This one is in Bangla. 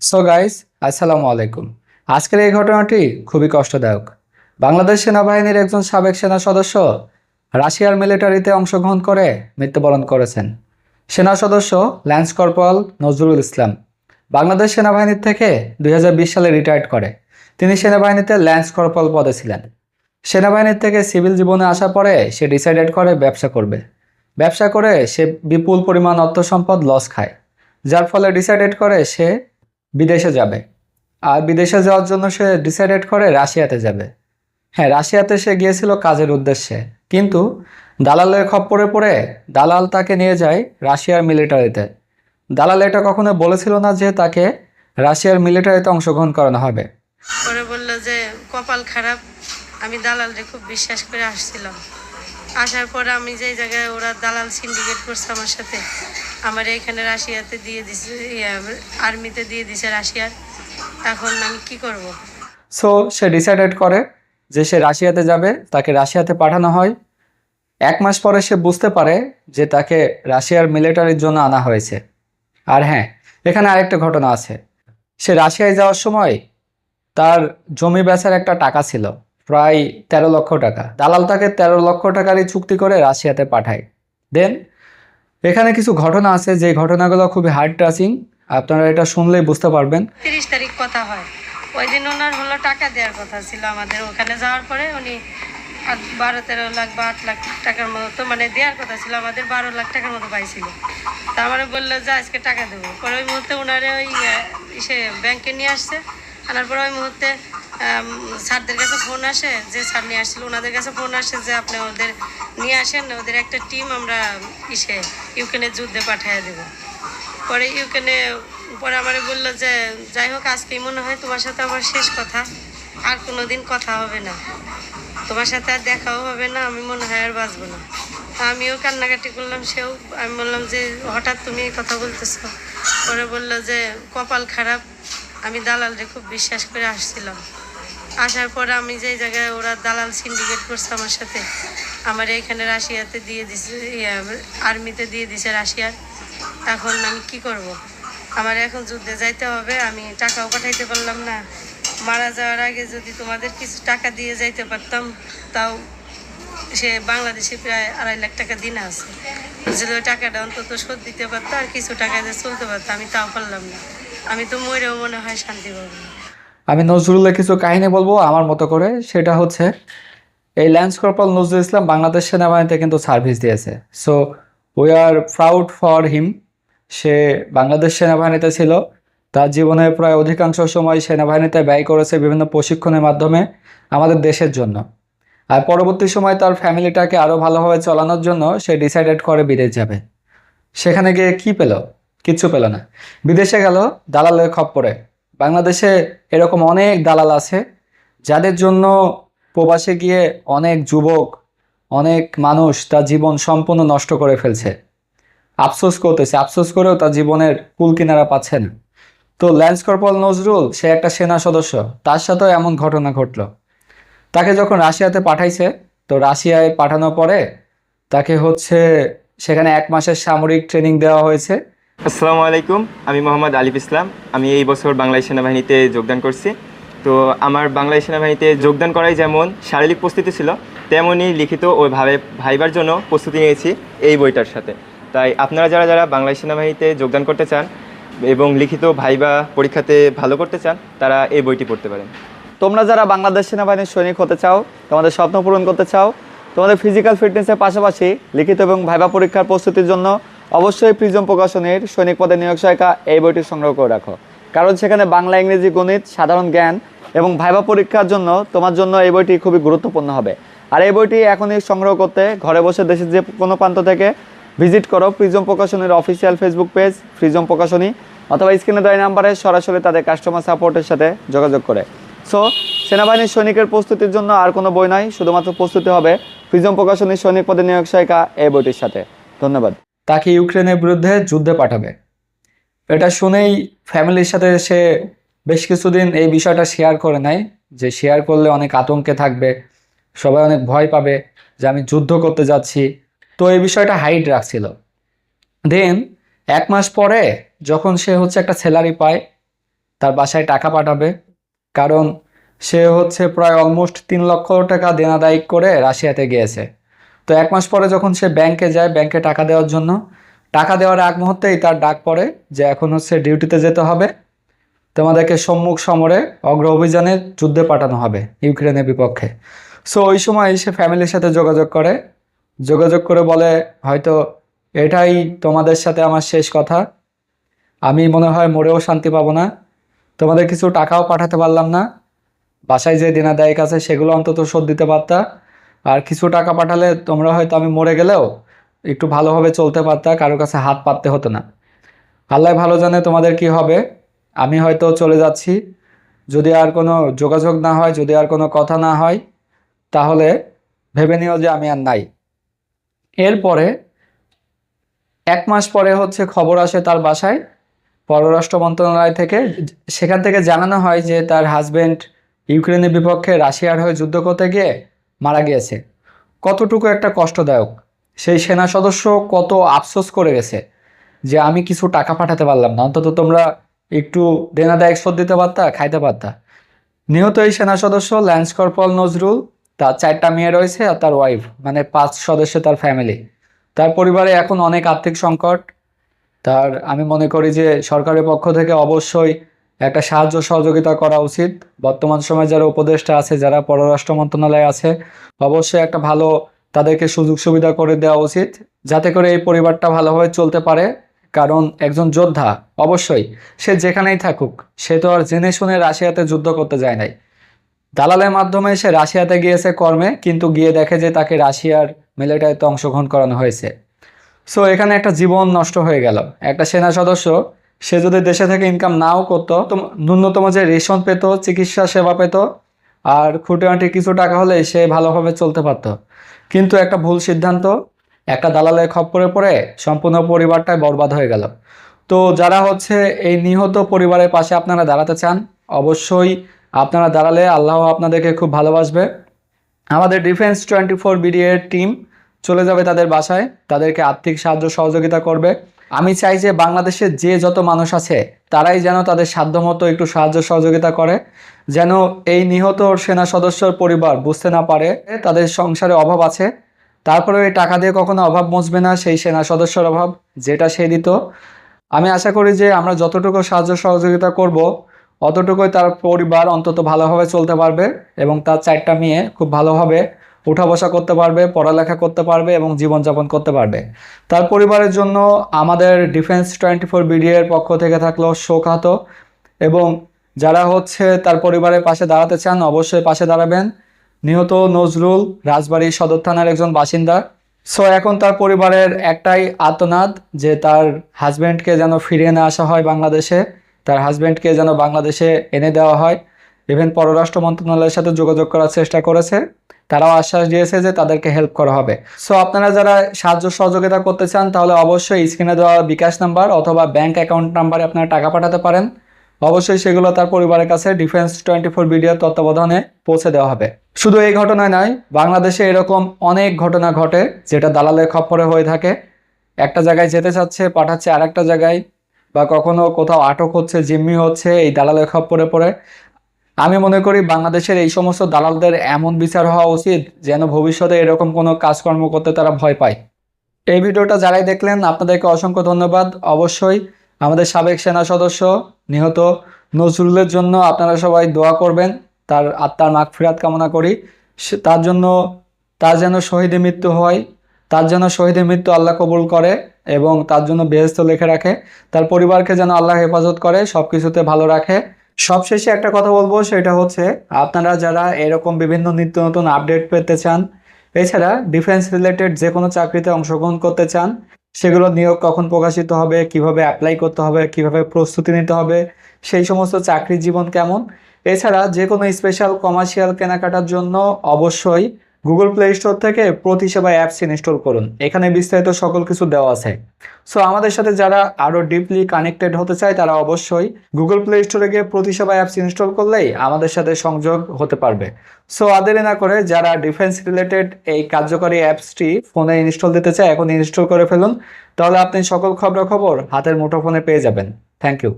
সো গাইস আসসালামু আলাইকুম। আজকের এই ঘটনাটি খুবই কষ্টদায়ক। বাংলাদেশ সেনাবাহিনীর একজন সাবেক সেনা সদস্য রাশিয়ার মিলিটারিতে অংশগ্রহণ করে মৃত্যুবরণ করেছেন। সেনা সদস্য ল্যান্স কর্পোরাল নজরুল ইসলাম বাংলাদেশ সেনাবাহিনীর থেকে দুই হাজার বিশ সালে রিটায়ার্ড করে। তিনি সেনাবাহিনীতে ল্যান্স কর্পোরাল পদে ছিলেন। সেনাবাহিনীর থেকে সিভিল জীবনে আসার পরে সে ডিসাইডেড করে ব্যবসা করবে। ব্যবসা করে সে বিপুল পরিমাণ অর্থ সম্পদ লস খায়। যার ফলে ডিসাইডেড করে সে বিদেশে যাবে। আর বিদেশে যাওয়ার জন্য সে ডিসাইডেড করে রাশিয়াতে যাবে। হ্যাঁ রাশিয়াতে সে গিয়েছিল কাজের উদ্দেশ্যে। কিন্তু দালালের খপ্পরে পড়ে দালাল তাকে নিয়ে যায় রাশিয়ার মিলিটারিতে দালাল এটা কখনো বলেছিল না যে তাকে রাশিয়ার মিলিটারিতে অংশগ্রহণ করানো হবে। পরে বলল যে, কপাল খারাপ। আমি দালালরে খুব বিশ্বাস করে আসছিলাম। আসার পর আমি যেই জায়গায় ওরা দালাল সিন্ডিকেট করছে আমার সাথে, আমার এখানে রাশিয়াতে দিয়ে দিছে আর্মিতে দিয়ে দিছে রাশিয়ার এখন আমি কি করব। সো সে ডিসাইডেড করে যে সে রাশিয়াতে যাবে, তাকে রাশিয়াতে পাঠানো হয়। এক মাস পরে সে বুঝতে পারে যে তাকে রাশিয়ার মিলিটারির জন্য আনা হয়েছে। আর হ্যাঁ এখানে আরেকটা ঘটনা আছে। সে রাশিয়ায় যাওয়ার সময় তার জমি বেচার একটা টাকা ছিল। প্রায় তেরো লক্ষ টাকা। দালাল তাকে তেরো লক্ষ টাকারই চুক্তি করে রাশিয়াতে পাঠায়। দেন এখানে কিছু ঘটনা আছে, যে ঘটনাগুলো খুবই হার্ড টাচিং আপনারা এটা শুনলেই বুঝতে পারবেন। তিরিশ তারিখ কথা হয়। ওই দিন ওনার হলো টাকা দেওয়ার কথা ছিল আমাদের। ওখানে যাওয়ার পরে উনি বারো, তেরো লাখ বা আট লাখ টাকার মতো মানে দেওয়ার কথা ছিল, আমাদের বারো লাখ টাকার মতো পাইছিল। তা আমার বলল যে, আজকে টাকা দেবো। পরে ওই মুহূর্তে ওনারে ওই ইসে ব্যাংকে নিয়ে আসছে। আনার পরে ওই মুহূর্তে স্যারদের কাছে ফোন আসে, যে স্যার নিয়ে আসছিল, ওনাদের কাছে ফোন আসে যে আপনি ওদের নিয়ে আসেন, ওদের একটা টিম আমরা ইসে ইউক্রেনের যুদ্ধে পাঠিয়ে দেবো। পরে ইউকেনে পরে আমার বলল যে, যাই হোক, আজকেই মনে হয় তোমার সাথে আমার শেষ কথা, আর কোনো দিন কথা হবে না। তোমার সাথে আর দেখাও হবে না, আমি মনে হয় আর বাঁচবো না। আমিও কান্নাকাটি করলাম, সেও, আমি বললাম যে, হঠাৎ তুমি কথা বলতেছো। পরে বলল যে, কপাল খারাপ, আমি দালালরে খুব বিশ্বাস করে আসছিলাম। আসার পর আমি যেই জায়গায় ওরা দালাল সিন্ডিকেট করছে আমার সাথে, আমার এখানে রাশিয়াতে দিয়ে দিছে আর্মিতে দিয়ে দিছে রাশিয়ার এখন আমি কি করব। আমার এখন যুদ্ধে যাইতে হবে, আমি টাকাও পাঠাইতে পারলাম না। মারা যাওয়ার আগে যদি তোমাদের কিছু টাকা দিয়ে যাইতে পারতাম, তাও সে বাংলাদেশে প্রায় আড়াই লাখ টাকা দিন আছে। যদি ওই টাকাটা অন্তত শোধ দিতে পারতো আর কিছু টাকা দিয়ে চলতে পারতো, আমি তাও পারলাম না। আমি তো মরেও মনে হয় শান্তি পাবো না। আমি নজরুলের কিছু কাহিনী বলব আমার মতো করে। সেটা হচ্ছে, এই ল্যান্স কর্পাল নজরুল ইসলাম বাংলাদেশ সেনাবাহিনীতে কিন্তু সার্ভিস দিয়েছে। So we are proud for him সে বাংলাদেশ সেনাবাহিনীতে ছিল। তার জীবনে প্রায় অধিকাংশ সময় সেনাবাহিনীতে ব্যয় করেছে বিভিন্ন প্রশিক্ষণের মাধ্যমে আমাদের দেশের জন্য। আর পরবর্তী সময় তার ফ্যামিলিটাকে আরও ভালোভাবে চালানোর জন্য সে ডিসাইডেড করে বিদেশ যাবে। সেখানে গিয়ে কি পেল? কিচ্ছু পেল না। বিদেশে গেল, দালালের খপ্পরে। বাংলাদেশে এরকম অনেক দালাল আছে যাদের জন্য প্রবাসে গিয়ে অনেক যুবক, অনেক মানুষ তার জীবন সম্পূর্ণ নষ্ট করে ফেলছে। আফসোস করতেছে, আফসোস করেও তার জীবনের কুল কিনারা পাচ্ছে না। তো ল্যান্স কর্পল নজরুল, সে একটা সেনা সদস্য, তার সাথেও এমন ঘটনা ঘটলো। তাকে যখন রাশিয়াতে পাঠাইছে, তো রাশিয়ায় পাঠানোর পরে তাকে হচ্ছে সেখানে এক মাসের সামরিক ট্রেনিং দেওয়া হয়েছে। আসসালামু আলাইকুম, আমি মোহাম্মদ আলিফ ইসলাম। আমি এই বছর বাংলাদেশ সেনাবাহিনীতে যোগদান করছি। তো আমার বাংলাদেশ সেনাবাহিনীতে যোগদান করাই যেমন শারীরিক প্রস্তুতি ছিল তেমনই লিখিত ওইভাবে ভাইবার জন্য প্রস্তুতি নিয়েছি এই বইটার সাথে। তাই আপনারা যারা যারা বাংলাদেশ সেনাবাহিনীতে যোগদান করতে চান এবং লিখিত ভাইবা পরীক্ষাতে ভালো করতে চান, তারা এই বইটি পড়তে পারেন। তোমরা যারা বাংলাদেশ সেনাবাহিনীর সৈনিক হতে চাও, তোমাদের স্বপ্ন পূরণ করতে চাও, তোমাদের ফিজিক্যাল ফিটনেসের পাশাপাশি লিখিত এবং ভাইবা পরীক্ষার প্রস্তুতির জন্য অবশ্যই প্রিজম প্রকাশনের সৈনিক পদে নিয়োগ সহায়িকা এই বইটি সংগ্রহ করে রাখো। কারণ সেখানে বাংলা, ইংরেজি, গণিত, সাধারণ জ্ঞান এবং ভাইবা পরীক্ষার জন্য তোমার জন্য এই বইটি খুবই গুরুত্বপূর্ণ হবে। আর এই বইটি এখনই সংগ্রহ করতে ঘরে বসে দেশের যে কোনো প্রান্ত থেকে ভিজিট করো প্রিজম প্রকাশনের অফিসিয়াল ফেসবুক পেজ, প্রিজম প্রকাশনী, অথবা স্ক্রিনে দেওয়া নাম্বারে সরাসরি তাদের কাস্টমার সাপোর্টের সাথে যোগাযোগ করে। সো সেনাবাহিনীর সৈনিকের প্রস্তুতির জন্য আর কোনো বই নাই, শুধুমাত্র প্রস্তুতি হবে প্রিজম প্রকাশনীর সৈনিক পদে নিয়োগ সহায়িকা এই বইটির সাথে। ধন্যবাদ। তাকে ইউক্রেনের বিরুদ্ধে যুদ্ধে পাঠাবে। এটা শুনেই ফ্যামিলির সাথে সে বেশ কিছুদিন এই বিষয়টা শেয়ার করে নেয়, যে শেয়ার করলে অনেক আতঙ্কে থাকবে, সবাই অনেক ভয় পাবে যে আমি যুদ্ধ করতে যাচ্ছি। তো এই বিষয়টা হাইট রাখছিল। দেন এক মাস পরে যখন সে হচ্ছে একটা স্যালারি পায়, তার বাসায় টাকা পাঠাবে, কারণ সে হচ্ছে প্রায় অলমোস্ট তিন লক্ষ টাকা দেনাদায়িক করে রাশিয়াতে গিয়েছে। তো এক মাস পরে যখন সে ব্যাংকে যায় ব্যাংকে টাকা দেওয়ার জন্য, টাকা দেওয়ার আগ মুহূর্তেই তার ডাক পড়ে যে এখন হচ্ছে ডিউটিতে যেতে হবে। তোমাদেরকে সম্মুখ সমরে অগ্র অভিযানে যুদ্ধে পাঠানো হবে ইউক্রেনের বিপক্ষে। সো ওই সময় সে ফ্যামিলির সাথে যোগাযোগ করে। যোগাযোগ করে বলে, হয়তো এটাই তোমাদের সাথে আমার শেষ কথা। আমি মনে হয় মরেও শান্তি পাবো না। তোমাদের কিছু টাকাও পাঠাতে পারলাম না। বাসায় যে দেনাদায়িক আছে, সেগুলো অন্তত শোধ দিতে পারতা। আর কিছু টাকা পাঠালে তোমরা হয়তো আমি মরে গেলেও একটু ভালোভাবে চলতে পারতা, কারও কাছে হাত পাততে হতো না। আল্লাহ ভালো জানে তোমাদের কি হবে। আমি হয়তো চলে যাচ্ছি। যদি আর কোনো যোগাযোগ না হয়, যদি আর কোনো কথা না হয়, তাহলে ভেবে নিও যে আমি আর নাই। এরপরে এক মাস পরে হচ্ছে খবর আসে তার বাসায়, পররাষ্ট্র মন্ত্রণালয় থেকে। সেখান থেকে জানানো হয় যে তার হাজবেন্ড ইউক্রেনের বিপক্ষে রাশিয়ার হয়ে যুদ্ধ করতে গিয়ে মারা গিয়েছে। কতটুকু একটা কষ্টদায়ক। সেই সেনা সদস্য কত আফসোস করে গেছে যে আমি কিছু টাকা পাঠাতে পারলাম না। অন্তত তোমরা একটু দেনাদায়ক শোধ দিতে পারতা, খাইতে পারতা। নিহত এই সেনা সদস্য ল্যান্স কর্পল নজরুল, তার চারটা মেয়ে রয়েছে আর তার ওয়াইফ মানে পাঁচ সদস্য তার ফ্যামিলি তার পরিবারে এখন অনেক আর্থিক সংকট। তার, আমি মনে করি যে সরকারের পক্ষ থেকে অবশ্যই একটা সাহায্য সহযোগিতা করা উচিত। বর্তমান সময়ে যারা উপদেষ্টা আছে, যারা পররাষ্ট্র মন্ত্রণালয়ে আছে, অবশ্যই একটা ভালো তাদেরকে সুযোগ সুবিধা করে দেওয়া উচিত, যাতে করে এই পরিবারটা ভালোভাবে চলতে পারে। কারণ একজন যোদ্ধা, অবশ্যই, সে যেখানেই থাকুক, সে তো আর জেনে শুনে রাশিয়াতে যুদ্ধ করতে যায় নাই। দালালের মাধ্যমে সে রাশিয়াতে গিয়েছে কর্মে, কিন্তু গিয়ে দেখে যে তাকে রাশিয়ার মিলিটারিতে অংশগ্রহণ করানো হয়েছে। সো এখানে একটা জীবন নষ্ট হয়ে গেল। একটা সেনা সদস্য সে যদি দেশে থেকে ইনকাম নাও করতো ন্যূনতম যে রেশন পেত, চিকিৎসা সেবা পেত, আর খুঁটিনাটি কিছু টাকা হলে সে ভালোভাবে চলতে পারত। কিন্তু একটা ভুল সিদ্ধান্ত, একটা দালালের খপ্পরে পড়ে সম্পূর্ণ পরিবারটাই বরবাদ হয়ে গেল। তো যারা হচ্ছে এই নিহত পরিবারের পাশে আপনারা দাঁড়াতে চান, অবশ্যই আপনারা দাঁড়ালে আল্লাহ আপনাদেরকে খুব ভালোবাসবে। আমাদের ডিফেন্স টোয়েন্টি ফোর বিডিএর টিম চলে যাবে তাদের বাসায়, তাদেরকে আর্থিক সাহায্য সহযোগিতা করবে। আমি চাই যে বাংলাদেশে যে যত মানুষ আছে, তারাই যেন তাদের সাধ্যমতো একটু সাহায্য সহযোগিতা করে, যেন এই নিহত সেনা সদস্যর পরিবার বুঝতে না পারে, তাদের সংসারে অভাব আছে। তারপরে এই টাকা দিয়ে কখনো অভাব মুছবে না সেই সেনা সদস্যর অভাব, যেটা সে দিত। আমি আশা করি যে আমরা যতটুকু সাহায্য সহযোগিতা করব, অতটুকুই তার পরিবার অন্তত ভালোভাবে চলতে পারবে এবং তার চারটা মেয়ে খুব ভালোভাবে উঠা বসা করতে পারবে, পড়ালেখা করতে পারবে এবং জীবনযাপন করতে পারবে। তার পরিবারের জন্য আমাদের ডিফেন্স টোয়েন্টি ফোর বিডিএর পক্ষ থেকে থাকল শোকাহত এবং যারা হচ্ছে তার পরিবারের পাশে দাঁড়াতে চান অবশ্যই পাশে দাঁড়াবেন। নিহত নজরুল রাজবাড়ী সদর থানার একজন বাসিন্দা। সো এখন তার পরিবারের একটাই আত্মনাদ যে তার হাজব্যান্ডকে যেন ফিরিয়ে নিয়ে আসা হয় বাংলাদেশে, তার হাজব্যান্ডকে যেন বাংলাদেশে এনে দেওয়া হয়। ইভেন পররাষ্ট্র মন্ত্রণালয়ের সাথে যোগাযোগ করার চেষ্টা করেছে, তারাও আশ্বাস দিয়েছে যে তাদেরকে হেল্প করা হবে। সো আপনারা যারা সাহায্য সহযোগিতা করতে চান, তাহলে অবশ্যই স্ক্রিনে দেওয়া বিকাশ নাম্বার অথবা ব্যাংক অ্যাকাউন্ট নাম্বারে আপনারা টাকা পাঠাতে পারেন। অবশ্যই সেগুলো তার পরিবারের কাছে ডিফেন্স টোয়েন্টি ফোর বিডিওর তত্ত্বাবধানে পৌঁছে দেওয়া হবে। শুধু এই ঘটনায় নয়, বাংলাদেশে এরকম অনেক ঘটনা ঘটে, যেটা দালালের খপ্পরে হয়ে থাকে। একটা জায়গায় যেতে চাচ্ছে, পাঠাচ্ছে আর একটা জায়গায়, বা কখনো কোথাও আটক হচ্ছে, জিম্মি হচ্ছে, এই দালালের খপ্পরে পড়ে। আমি মনে করি বাংলাদেশের এই সমস্ত দালালদের এমন বিচার হওয়া উচিত যেন ভবিষ্যতে এরকম কোনো কাজকর্ম করতে তারা ভয় পায়। এই ভিডিওটা যারাই দেখলেন, আপনাদেরকে অসংখ্য ধন্যবাদ। অবশ্যই আমাদের সাবেক সেনা সদস্য নিহত নজরুলের জন্য আপনারা সবাই দোয়া করবেন। তার আত্মার মাগ ফিরাত কামনা করি। তার জন্য তার যেন শহীদে মৃত্যু হয়, তার যেন শহীদে মৃত্যু আল্লাহ কবুল করে এবং তার জন্য বেহেস্ত লেখে রাখে। তার পরিবারকে যেন আল্লাহ হেফাজত করে সব কিছুতে ভালো রাখে। সবশেষে একটা কথা বলব, সেটা হচ্ছে আপনারা যারা এরকম বিভিন্ন নিত্য নতুন আপডেট পেতে চান, এছাড়া ডিফেন্স রিলেটেড যে কোনো চাকরিতে অংশগ্রহণ করতে চান, সেগুলো নিয়োগ কখন প্রকাশিত হবে, কীভাবে অ্যাপ্লাই করতে হবে, কীভাবে প্রস্তুতি নিতে হবে, সেই সমস্ত চাকরির জীবন কেমন? এছাড়া যে কোনো স্পেশাল কমার্শিয়াল কেনাকাটার জন্য অবশ্যই গুগল প্লে স্টোর থেকে প্রতিসেবা অ্যাপস ইনস্টল করুন। এখানে বিস্তারিত সকল কিছু দেওয়া আছে। সো আমাদের সাথে যারা আরও ডিপলি কানেক্টেড হতে চায়, তারা অবশ্যই গুগল প্লে স্টোরে গিয়ে প্রতিসেবা অ্যাপস ইনস্টল করলেই আমাদের সাথে সংযোগ হতে পারবে। সো আদেরি না করে যারা ডিফেন্স রিলেটেড এই কার্যকরী অ্যাপসটি ফোনে ইনস্টল দিতে চায়, এখন ইনস্টল করে ফেলুন। তাহলে আপনি সকল খবরাখবর হাতের মুঠোফোনে পেয়ে যাবেন। Thank you